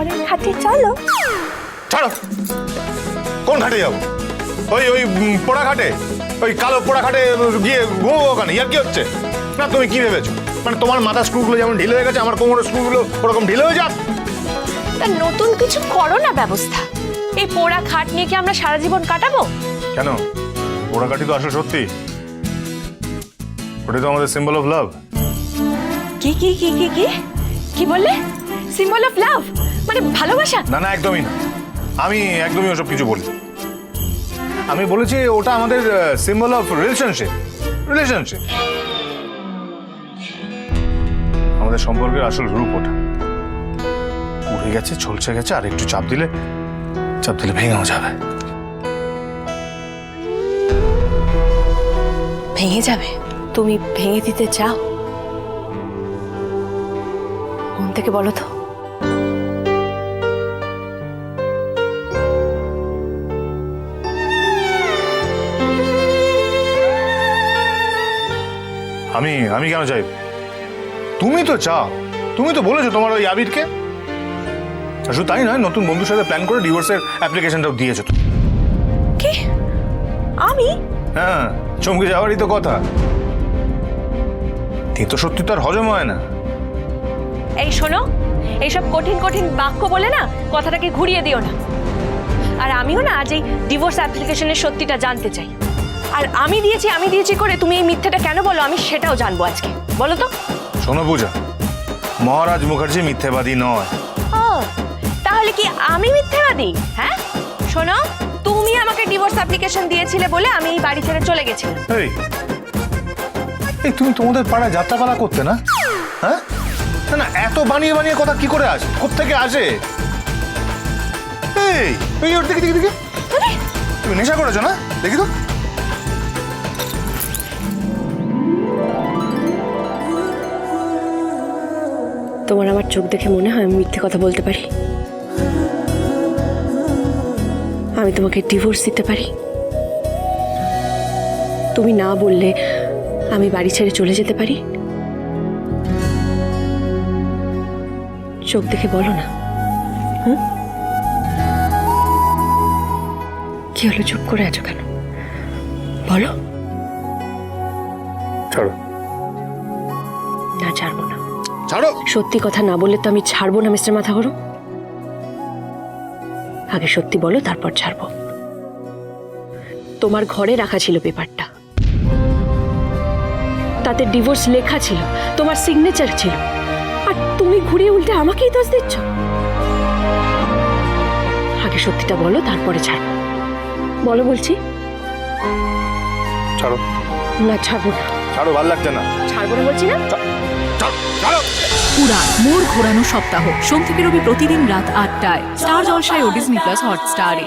ঘরের খাটে চলো। ছাড়ো। কোন ঘাটে যাব? ওই ওই পোড়া ঘাটে? ওই কালো পোড়া ঘাটে গিয়ে ঘুমবো ওখানে। ইয়ার কি হচ্ছে? না তুমি কি ভেবেছো? মানে তোমার মাথা স্ক্রুগুলো যেমন ঢিলে হয়ে গেছে আমার কোমরের স্ক্রুগুলো ওরকম ঢিলে হয়ে যাক? তা নতুন কিছু করো না ব্যবস্থা। এই পোড়া খাট নিয়ে কি আমরা সারা জীবন কাটাবো? কেন? পোড়া ঘাটি তো আসলে সত্যি। ওটা তো আমাদের সিম্বল অফ লাভ কি কি কি কি কি? কি বললে? সিম্বল অফ লাভ মানে ভালোবাসা? না না একদমই না। আমি একদমই ওসব কিছু বলি আমি বলেছি ওটা আমাদের সিম্বল অফ রিলেশনশিপ রিলেশনশিপ আমাদের সম্পর্কের আসল রূপ ওটা। উড়ে গেছে ছলছে গেছে আর একটু চাপ দিলে চাপ দিলে ভেঙেও যাবে। ভেঙে যাবে? তুমি ভেঙে দিতে চাও? মন থেকে বলো তো? আমি আমি কেন চাই? তুমি তো চাও। তুমি তো বলেছ তোমার ওই আবিরকে। শুধু তাই নয় নতুন বন্ধুর সাথে প্ল্যান করে ডিভোর্সের অ্যাপ্লিকেশনটাও দিয়েছ তো কি? আমি? হ্যাঁ চমকে যাওয়ারই তো কথা। তো সত্যি তো আর হজম হয় না। এই শোনো এইসব কঠিন কঠিন বাক্য বলে না কথাটাকে ঘুরিয়ে দিও না। আর আমিও না আজ এই ডিভোর্স অ্যাপ্লিকেশনের সত্যিটা জানতে চাই। আর আমি দিয়েছি আমি দিয়েছি করে তুমি এই মিথ্যাটা কেন বলো? আমি সেটাও জানব আজকে। বলো তো। শোনো পূজা মহারাজ মুখার্জি মিথ্যেবাদী নয়। ও তাহলে কি আমি মিথ্যাবাদী? হ্যাঁ? শোনো তুমি আমাকে ডিভোর্স অ্যাপ্লিকেশন দিয়েছিলে বলে আমি এই বাড়ি ছেড়ে চলে গেছিলাম। এই এই তুমি তোমাদের পাড়ায় যাত্রাপালা করতে না? হ্যাঁ? না না এত বানিয়ে বানিয়ে কথা কি করে আসে কোথেকে আসে? এই এই ওর দেখি দেখি দেখি তুমি নেশা করেছ না? দেখি তো। তোমার আমার চোখ দেখে মনে হয় আমি মিথ্যে কথা বলতে পারি। আমি তোমাকে ডিভোর্স দিতে পারি। তুমি না বললে আমি বাড়ি ছেড়ে চলে যেতে পারি। চোখ দেখে বলো না। কি হলো চুপ করে আছো কেন? বলো। ছাড়ো। না ছাড়বো না। ছাড়ো। সত্যি কথা না বললে তো আমি ছাড়বো না মিস্টার মাথা গরম আগে সত্যি বলো তারপর ছাড়বো। তোমার ঘরে রাখা ছিল পেপারটা। তাতে ডিভোর্স লেখা ছিল তোমার সিগনেচার ছিল। আর তুমি ঘুরিয়ে উল্টে আমাকেই দোষ দিচ্ছ। আগে সত্যিটা বলো তারপরে ছাড়বো। বলো বলছি। ছাড়ো। না ছাড়বো না। ছাড়ো ভালো লাগছে না। ছাড়বো না বলছি না? উড়ান মোড় ঘোরানো সপ্তাহ সোম থেকে রবি প্রতিদিন রাত আটটায়। স্টার জলসায় ও ডিজনি প্লাস হটস্টারে